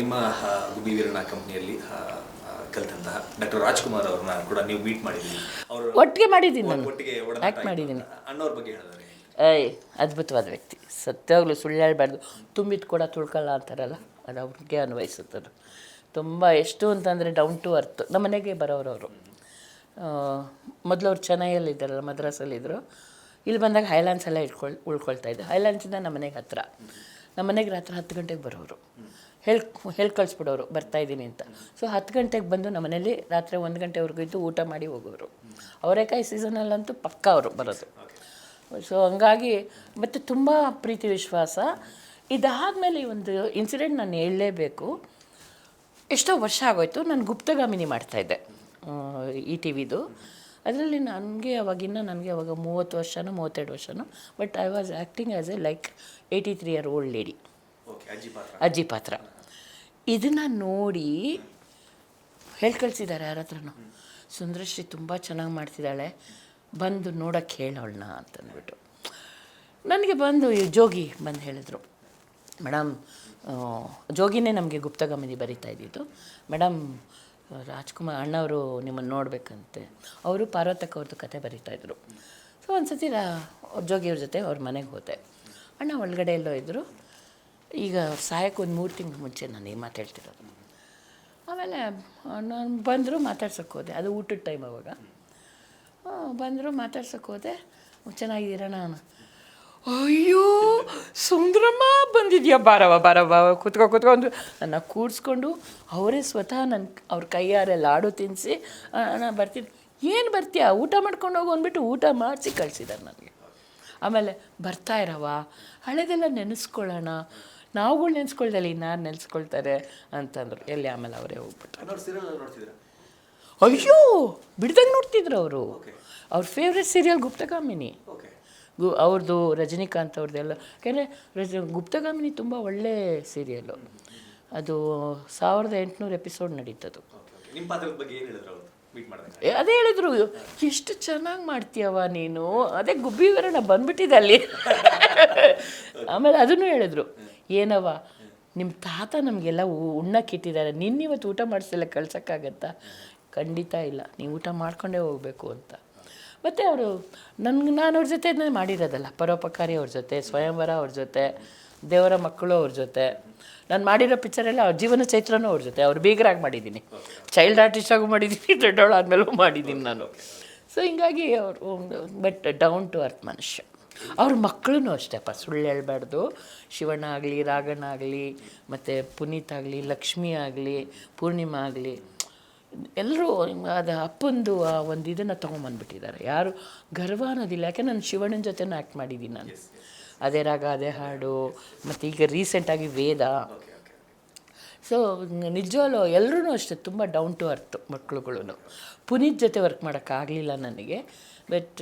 ನಿಮ್ಮ ಗುಬ್ಬಿ ವೀರಣ್ಣ ಕಂಪ್ನಿಯಲ್ಲಿ ಕಲಿತಂತಹ ಡಾಕ್ಟರ್ ರಾಜ್ಕುಮಾರ್ ಅವ್ರನ್ನ ಕೂಡ ನೀವು ಮೀಟ್ ಮಾಡಿದ್ದೀನಿ ಅವರು ಒಟ್ಟಿಗೆ ಮಾಡಿದ್ದೀನಿ ನಾನು. ಒಟ್ಟಿಗೆ ಆ್ಯಕ್ಟ್ ಮಾಡಿದ್ದೀನಿ. ಅಣ್ಣವ್ರ ಬಗ್ಗೆ ಹೇಳಿದ್ರೆ ಏಯ್ ಅದ್ಭುತವಾದ ವ್ಯಕ್ತಿ. ಸತ್ಯಾಗಲೂ ಸುಳ್ಳು ಹೇಳ್ಬಾರ್ದು. ತುಂಬಿದ ಕೂಡ ತುಳ್ಕಲ್ಲ ಅಂತಾರಲ್ಲ ಅದು ಅವ್ರಿಗೆ ಅನ್ವಯಿಸುತ್ತದೆ. ತುಂಬ ಎಷ್ಟು ಅಂತಂದರೆ ಡೌನ್ ಟು ಅರ್ತ್ ನಮ್ಮ ಮನೆಗೆ ಬರೋರು ಅವರು ಮೊದಲು ಅವ್ರು ಚೆನ್ನೈಯಲ್ಲಿದ್ದಾರಲ್ಲ ಮದ್ರಾಸಲ್ಲಿದ್ದರು ಇಲ್ಲಿ ಬಂದಾಗ ಹೈಲ್ಯಾಂಡ್ಸ್ ಎಲ್ಲ ಇಟ್ಕೊಳ್ ಉಳ್ಕೊಳ್ತಾ ಇದ್ದೆ. ಹೈಲ್ಯಾಂಡ್ಸಿಂದ ನಮ್ಮ ಮನೆಗೆ ಹತ್ತಿರ ನಮ್ಮ ಮನೆಗೆ ರಾತ್ರಿ ಹತ್ತು ಗಂಟೆಗೆ ಬರೋರು ಹೇಳಿ ಹೇಳಿ ಕಳಿಸ್ಬಿಡೋರು ಬರ್ತಾ ಇದ್ದೀನಿ ಅಂತ. ಸೊ ಹತ್ತು ಗಂಟೆಗೆ ಬಂದು ನಮ್ಮ ಮನೇಲಿ ರಾತ್ರಿ ಒಂದು ಗಂಟೆವರೆಗೂ ಇದ್ದು ಊಟ ಮಾಡಿ ಹೋಗೋರು ಅವರೇಕಾಯಿ ಸೀಸನಲ್ಲಂತೂ ಪಕ್ಕ ಅವರು ಬರೋದು. ಸೊ ಹಂಗಾಗಿ ಮತ್ತು ತುಂಬ ಪ್ರೀತಿ ವಿಶ್ವಾಸ. ಇದಾದಮೇಲೆ ಈ ಒಂದು ಇನ್ಸಿಡೆಂಟ್ ನಾನು ಹೇಳಲೇಬೇಕು. ಎಷ್ಟೋ ವರ್ಷ ಆಗೋಯ್ತು ನಾನು ಗುಪ್ತಗಾಮಿನಿ ಮಾಡ್ತಾಯಿದ್ದೆ ಈ ಟಿ ವಿದು. ಅದರಲ್ಲಿ ನನಗೆ ಅವಾಗಿನ್ನ ನನಗೆ ಅವಾಗ ಮೂವತ್ತು ವರ್ಷನೋ ಮೂವತ್ತೆರಡು ವರ್ಷನೋ but I was acting as a like eighty three year old lady okay ಅಜ್ಜಿ ಪಾತ್ರ. ಅಜ್ಜಿ ಪಾತ್ರ. ಇದನ್ನು ನೋಡಿ ಹೇಳಿ ಕಳಿಸಿದ್ದಾರೆ ಯಾರ ಹತ್ರನೂ. ಸುಂದರಶ್ರೀ ತುಂಬ ಚೆನ್ನಾಗಿ ಮಾಡ್ತಿದ್ದಾಳೆ. ಬಂದು ನೋಡೋಕ್ಕೆ ಹೇಳೋಣ ಅಂತಂದ್ಬಿಟ್ಟು. ನನಗೆ ಬಂದು ಜೋಗಿ ಬಂದು ಹೇಳಿದ್ರು. ಮೇಡಮ್ ಜೋಗಿನೇ ನಮಗೆ ಗುಪ್ತಗಮನಿ ಬರಿತಾ ಇದ್ದಿದ್ದು. ಮೇಡಮ್, ರಾಜ್ಕುಮಾರ್ ಅಣ್ಣವರು ನಿಮ್ಮನ್ನು ನೋಡಬೇಕಂತೆ. ಅವರು ಪಾರ್ವತಕ್ಕ ಅವ್ರದ್ದು ಕತೆ ಬರಿತಾಯಿದ್ರು ಸೊ ಒಂದು ಸತಿ ರಾ ಜೋಗಿಯವ್ರ ಜೊತೆ ಅವ್ರ ಮನೆಗೆ ಹೋದೆ. ಅಣ್ಣ ಒಳಗಡೆ ಎಲ್ಲೋ ಇದ್ದರು ಈಗ ಸಹಾಯಕ್ಕೆ ಒಂದು ಮೂರು ತಿಂಗಳು ಮುಂಚೆ ನಾನು ಏನು ಮಾತಾಡ್ತಿರೋದು? ಆಮೇಲೆ ನಾನು ಬಂದರು ಮಾತಾಡ್ಸೋಕ್ಕೆ ಹೋದೆ. ಅದು ಊಟದ ಟೈಮ್ ಅವಾಗ. ಬಂದರು ಮಾತಾಡ್ಸೋಕ್ಕೆ ಹೋದೆ. ಚೆನ್ನಾಗಿದ್ದೀರಾ ನಾನು? ಅಯ್ಯೋ, ಸುಂದರಮ್ಮ ಬಂದಿದ್ಯಾ? ಬಾರವ ಬಾರವ ಕುತ್ಕೊ, ಕೂತ್ಕೊ ಅಂದ್ರು. ನನ್ನ ಕೂಡಿಸ್ಕೊಂಡು ಅವರೇ ಸ್ವತಃ ನನ್ನ ಅವ್ರ ಕೈಯಾರೆ ಲಾಡು ತಿನ್ನಿಸಿ ನಾನು ಬರ್ತೀನಿ ಏನು ಬರ್ತೀಯಾ? ಊಟ ಮಾಡ್ಕೊಂಡು ಹೋಗು ಅಂದ್ಬಿಟ್ಟು ಊಟ ಮಾಡಿಸಿ ಕಳಿಸಿದ್ದಾರೆ ನನಗೆ. ಆಮೇಲೆ, ಬರ್ತಾ ಇರವ ಹಳೆದೆಲ್ಲ ನೆನೆಸ್ಕೊಳ್ಳೋಣ. ನಾವುಗಳು ನೆನೆಸ್ಕೊಳ್ದಲ್ಲ ಇನ್ನಾರು ನೆನೆಸ್ಕೊಳ್ತಾರೆ ಅಂತಂದರು. ಎಲ್ಲಿ ಆಮೇಲೆ ಅವರೇ ಹೋಗ್ಬಿಟ್ಟು ಅಯ್ಯೋ ಬಿಡ್ದಂಗೆ ನೋಡ್ತಿದ್ರು ಅವರು. ಅವ್ರ ಫೇವ್ರೆಟ್ ಸೀರಿಯಲ್ ಗುಪ್ತಗಾಮಿನಿ. ಗು ಅವ್ರದ್ದು ರಜನಿಕಾಂತ್ ಅವ್ರದ್ದೆಲ್ಲ ಯಾಕೆಂದರೆ ರಜ ಗುಪ್ತಗಾಮಿನಿ ತುಂಬ ಒಳ್ಳೆ ಸೀರಿಯಲ್ಲು ಅದು ಸಾವಿರದ ಎಂಟುನೂರು ಎಪಿಸೋಡ್ ನಡೀತದು. ಅದೇ ಹೇಳಿದ್ರು. ಎಷ್ಟು ಚೆನ್ನಾಗಿ ಮಾಡ್ತೀಯವ ನೀನು? ಅದೇ ಗುಬ್ಬಿ ವಿವರಣ ಬಂದ್ಬಿಟ್ಟಿದೆ ಅಲ್ಲಿ. ಆಮೇಲೆ ಅದನ್ನು ಹೇಳಿದ್ರು. ಏನವ ನಿಮ್ಮ ತಾತ ನಮಗೆಲ್ಲ ಉಣ್ಣಕ್ಕೆ ಇಟ್ಟಿದ್ದಾರೆ. ನಿನ್ನಿವತ್ತು ಊಟ ಮಾಡಿಸಲ್ಲ, ಕಳ್ಸೋಕ್ಕಾಗತ್ತಾ? ಖಂಡಿತ ಇಲ್ಲ. ನೀವು ಊಟ ಮಾಡ್ಕೊಂಡೇ ಹೋಗಬೇಕು ಅಂತ. ಮತ್ತು ಅವರು, ನನ್ಗೆ, ನಾನು ಅವ್ರ ಜೊತೆ ಮಾಡಿರೋದಲ್ಲ. ಪರೋಪಕಾರಿ ಅವ್ರ ಜೊತೆ, ಸ್ವಯಂವರ ಅವ್ರ ಜೊತೆ, ದೇವರ ಮಕ್ಕಳು ಅವ್ರ ಜೊತೆ. ನಾನು ಮಾಡಿರೋ ಪಿಕ್ಚರೆಲ್ಲ ಅವ್ರ ಜೀವನ ಚೈತ್ರನೂ ಅವ್ರ ಜೊತೆ. ಅವ್ರು ಬೀಗರಾಗಿ ಮಾಡಿದ್ದೀನಿ. ಚೈಲ್ಡ್ ಆರ್ಟಿಸ್ಟಾಗೂ ಮಾಡಿದ್ದೀನಿ, ದೊಡ್ಡವಳು ಆದಮೇಲೂ ಮಾಡಿದ್ದೀನಿ ನಾನು. ಸೊ ಹಿಂಗಾಗಿ ಅವರು ಬಟ್ ಡೌನ್ ಟು ಅರ್ತ್ ಮನುಷ್ಯ. ಅವ್ರ ಮಕ್ಕಳೂ ಅಷ್ಟೇಪ್ಪ ಸುಳ್ಳು ಹೇಳ್ಬಾರ್ದು. ಶಿವಣ್ಣ ಆಗಲಿ ರಾಘಣ್ಣ ಆಗಲಿ ಮತ್ತು ಪುನೀತ್ ಆಗಲಿ ಲಕ್ಷ್ಮಿ ಆಗಲಿ ಪೂರ್ಣಿಮಾ ಆಗಲಿ ಎಲ್ಲರೂ ಅದು ಅಪ್ಪಂದು ಆ ಒಂದು ಇದನ್ನು ತೊಗೊಂಬಂದ್ಬಿಟ್ಟಿದ್ದಾರೆ. ಯಾರು? ಗರ್ವ ಅನ್ನೋದಿಲ್ಲ ಯಾಕೆ? ನಾನು ಶಿವಣ್ಣನ ಜೊತೆನೂ ಆ್ಯಕ್ಟ್ ಮಾಡಿದ್ದೀನಿ ನಾನು. ಅದೇ ರಾಗ ಅದೇ ಹಾಡು ಮತ್ತು ಈಗ ರೀಸೆಂಟಾಗಿ ವೇದ. ಸೊ ನಿಜವಾಗ್ಲೂ ಎಲ್ಲರೂ ಅಷ್ಟೇ ತುಂಬ ಡೌನ್ ಟು ಅರ್ತ್ ಮಕ್ಳುಗಳು ಪುನೀತ್ ಜೊತೆ ವರ್ಕ್ ಮಾಡೋಕ್ಕಾಗಲಿಲ್ಲ ನನಗೆ ಬಟ್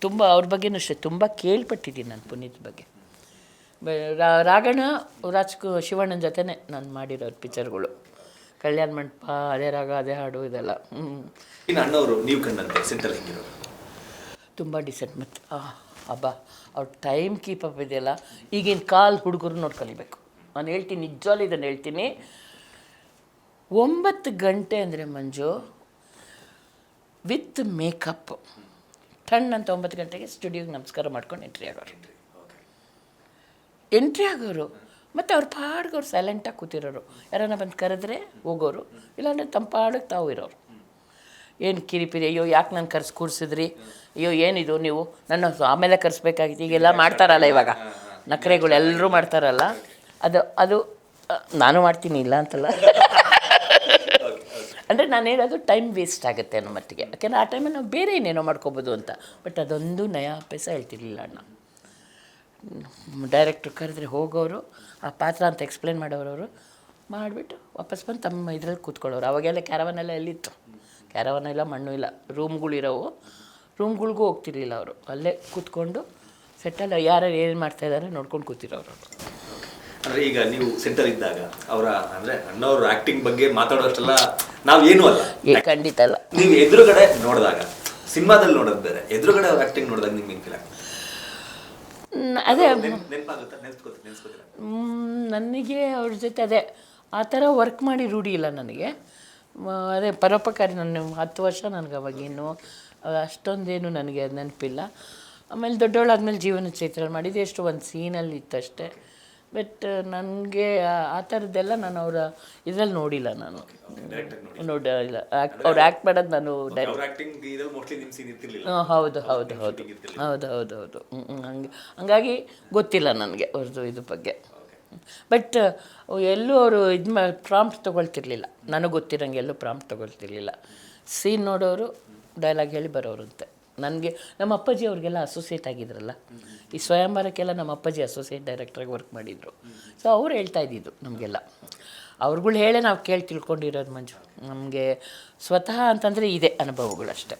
ತುಂಬ ಅವ್ರ ಬಗ್ಗೆನೂ ಅಷ್ಟೇ ತುಂಬ ಕೇಳ್ಪಟ್ಟಿದ್ದೀನಿ ನಾನು ಪುನೀತ್ ಬಗ್ಗೆ. ಬ- ರಾ- ರಾಘಣ್ಣ ರಾಜ್ಕು ಶಿವಣ್ಣನ ಜೊತೆನೇ ನಾನು ಮಾಡಿರೋ ಪಿಕ್ಚರ್ಗಳು ಕಲ್ಯಾಣ ಮಂಟಪ ಅದೇ ರಾಗ ಅದೇ ಹಾಡು ಇದೆಲ್ಲ. ಅಣ್ಣವರು ನೀವು ಕಂಡಂತೆ ತುಂಬ ಡಿಸೆಂಟ್ ಮತ್ತು ಅಬ್ಬಾ ಅವ್ರ ಟೈಮ್ ಕೀಪ್ ಅಪ್ ಇದೆಯಲ್ಲ ಈಗಿನ ಕಾಲ್ ಹುಡುಗರು ನೋಡಿ ಕಲಿಬೇಕು ನಾನು ಹೇಳ್ತೀನಿ, ನಿಜವಾಗ್ಲೂ ಇದನ್ನು ಹೇಳ್ತೀನಿ. ಒಂಬತ್ತು ಗಂಟೆ ಅಂದರೆ ಮಂಜು, ವಿತ್ ಮೇಕಪ್. ಅಂತ ಒಂಬತ್ತು ಗಂಟೆಗೆ ಸ್ಟುಡಿಯೋಗೆ ನಮಸ್ಕಾರ ಮಾಡ್ಕೊಂಡು ಎಂಟ್ರಿ ಆಗೋರು. ಎಂಟ್ರಿ ಆಗೋರು, ಮತ್ತು ಅವ್ರ ಪಾಡ್ಗೆ ಅವ್ರು ಸೈಲೆಂಟಾಗಿ ಕೂತಿರೋರು. ಯಾರನ್ನ ಬಂದು ಕರೆದ್ರೆ ಹೋಗೋರು, ಇಲ್ಲಾಂದರೆ ತಮ್ಮ ಪಾಡಿಗೆ ತಾವು ಇರೋರು. ಏನು ಕಿರಿಪಿರಿ, ಅಯ್ಯೋ, ಯಾಕೆ ನಾನು ಕರ್ಸಿ ಕೂರಿಸಿದ್ರಿ? ಅಯ್ಯೋ, ಏನಿದು ನೀವು? ನನ್ನ ಆಮೇಲೆ ಕರೆಸ್ಬೇಕಾಗಿತ್ತು, ಈಗೆಲ್ಲ ಮಾಡ್ತಾರಲ್ಲ ಇವಾಗ. ನಕರೆಗಳು ಎಲ್ಲರೂ ಮಾಡ್ತಾರಲ್ಲ. ಅದು ಅದು ನಾನು ಮಾಡ್ತೀನಿ ಇಲ್ಲ ಅಂತಲ್ಲ. ಅಂದರೆ ನಾನು ಹೇಳೋದು ಟೈಮ್ ವೇಸ್ಟ್ ಆಗುತ್ತೆ ಅನ್ನೋ ಮಟ್ಟಿಗೆ. ಯಾಕೆಂದರೆ ಆ ಟೈಮಲ್ಲಿ ನಾವು ಬೇರೆ ಏನೇನೋ ಮಾಡ್ಕೋಬೋದು ಅಂತ. ಬಟ್ ಅದೊಂದು ನಯಾ ಪೈಸ ಹೇಳ್ತಿರ್ಲಿಲ್ಲ ಅಣ್ಣ. ಡೈರೆಕ್ಟ್ರು ಕರೆದ್ರೆ ಹೋಗೋರು ಆ ಪಾತ್ರ ಅಂತ ಎಕ್ಸ್ಪ್ಲೇನ್ ಮಾಡೋರು ಅವರು ಮಾಡಿಬಿಟ್ಟು ವಾಪಸ್ ಬಂದು ತಮ್ಮ ಇದ್ರಲ್ಲಿ ಕೂತ್ಕೊಳ್ಳೋರು. ಅವಾಗೆಲ್ಲ ಕ್ಯಾರವನೆಲ್ಲ ಎಲ್ಲಿತ್ತು? ಕ್ಯಾರವನ್ ಇಲ್ಲ ಮಣ್ಣು ಇಲ್ಲ. ರೂಮ್ಗಳಿರೋವು ರೂಮ್ಗಳಿಗೂ ಹೋಗ್ತಿರ್ಲಿಲ್ಲ ಅವರು. ಅಲ್ಲೇ ಕೂತ್ಕೊಂಡು ಸೆಟ್ಟಲ್ಲಿ ಯಾರು ಏನು ಮಾಡ್ತಾಯಿದ್ದಾರೆ ನೋಡ್ಕೊಂಡು ಕೂತಿರೋರು ಅವರು. ಅಂದ್ರೆ ಈಗ ನೀವು ಸೆಂಟರ್ ಇದ್ದಾಗ ಅವರ ಅಂದ್ರೆ ಅಣ್ಣವ್ರ ಆಕ್ಟಿಂಗ್ ಬಗ್ಗೆ ಮಾತಾಡೋಷ್ಟೆಲ್ಲ ನಾವ್ ಏನು ಅಲ್ಲ. ಏ ಖಂಡಿತ ಅಲ್ಲ. ನೀವು ಎದುರುಗಡೆ ನೋಡಿದಾಗ ಸಿನಿಮಾದಲ್ಲಿ ನೋಡೋದು ಬೇರೆ ಎದುರುಗಡೆ ಅವ್ರ ಆಕ್ಟಿಂಗ್ ನೋಡಿದಾಗ ನಿಮ್ಗೆ ಫೀಲ್ ಆಗ್ತದೆ? ಅದೇ. ನೆನಪಾಗುತ್ತಾ? ನೆನ್ಸ್ಕೊತ ನೆನ್ಸ್ಕೊತೀರಾ? ಮ್, ನನಗೆ ಅವ್ರ ಜೊತೆ ಅದೇ ಆ ಥರ ವರ್ಕ್ ಮಾಡಿ ರೂಢಿ ಇಲ್ಲ ನನಗೆ. ಮ- ಅದೇ ಪರೋಪಕಾರಿ ನಾನು ಹತ್ತು ವರ್ಷ ನನಗೆ ಅವಾಗೇನು ಅಷ್ಟೊಂದೇನು ನನಗೆ ನೆನಪಿಲ್ಲ. ಆಮೇಲೆ ದೊಡ್ಡವಳಾದ್ಮೇಲೆ ಜೀವನ ಚೈತ್ರ ಮಾಡಿದ್ದು ಎಷ್ಟು ಒಂದು ಸೀನಲ್ಲಿ ಇತ್ತಷ್ಟೇ ಬಟ್ ನನಗೆ ಆ ಥರದ್ದೆಲ್ಲ ನಾನು ಅವರ ಇದರಲ್ಲಿ ನೋಡಿಲ್ಲ ನಾನು. ನೋಡಿಲ್ಲ. ಅವ್ರು ಆ್ಯಕ್ಟ್ ಮಾಡೋದು ನಾನು ಹೌದು ಹೌದು ಹೌದು. ಹೌದು ಹೌದು ಹೌದು. ಹಂಗೆ. ಹಂಗಾಗಿ ಗೊತ್ತಿಲ್ಲ ನನಗೆ ಅವ್ರದ್ದು ಇದು ಬಗ್ಗೆ. ಬಟ್ ಎಲ್ಲೂ ಅವರು ಇದು ಮಾ ಪ್ರಾಂಪ್ಟ್ ತೊಗೊಳ್ತಿರ್ಲಿಲ್ಲ. ನನಗೆ ಗೊತ್ತಿರೋಂಗೆ ಎಲ್ಲೂ ಪ್ರಾಂಪ್ಟ್ ತೊಗೊಳ್ತಿರ್ಲಿಲ್ಲ. ಸೀನ್ ನೋಡೋರು ಡೈಲಾಗ್ ಹೇಳಿ ಬರೋರಂತೆ ನನಗೆ ನಮ್ಮ ಅಪ್ಪಾಜಿ ಅವ್ರಿಗೆಲ್ಲ ಅಸೋಸಿಯೇಟ್ ಆಗಿದ್ರಲ್ಲ. ಈ ಸ್ವಯಂವರಕ್ಕೆಲ್ಲ ನಮ್ಮ ಅಪ್ಪಾಜಿ ಅಸೋಸಿಯೇಟ್ ಡೈರೆಕ್ಟ್ರಾಗಿ ವರ್ಕ್ ಮಾಡಿದರು. ಸೊ ಅವ್ರು ಹೇಳ್ತಾ ಇದ್ದಿದ್ದು ನಮಗೆಲ್ಲ. ಅವ್ರುಗಳು ಹೇಳೇ ನಾವು ಕೇಳಿ ತಿಳ್ಕೊಂಡಿರೋದು ಮಂಜು. ನಮಗೆ ಸ್ವತಃ ಅಂತಂದರೆ ಇದೆ ಅನುಭವಗಳಷ್ಟೇ.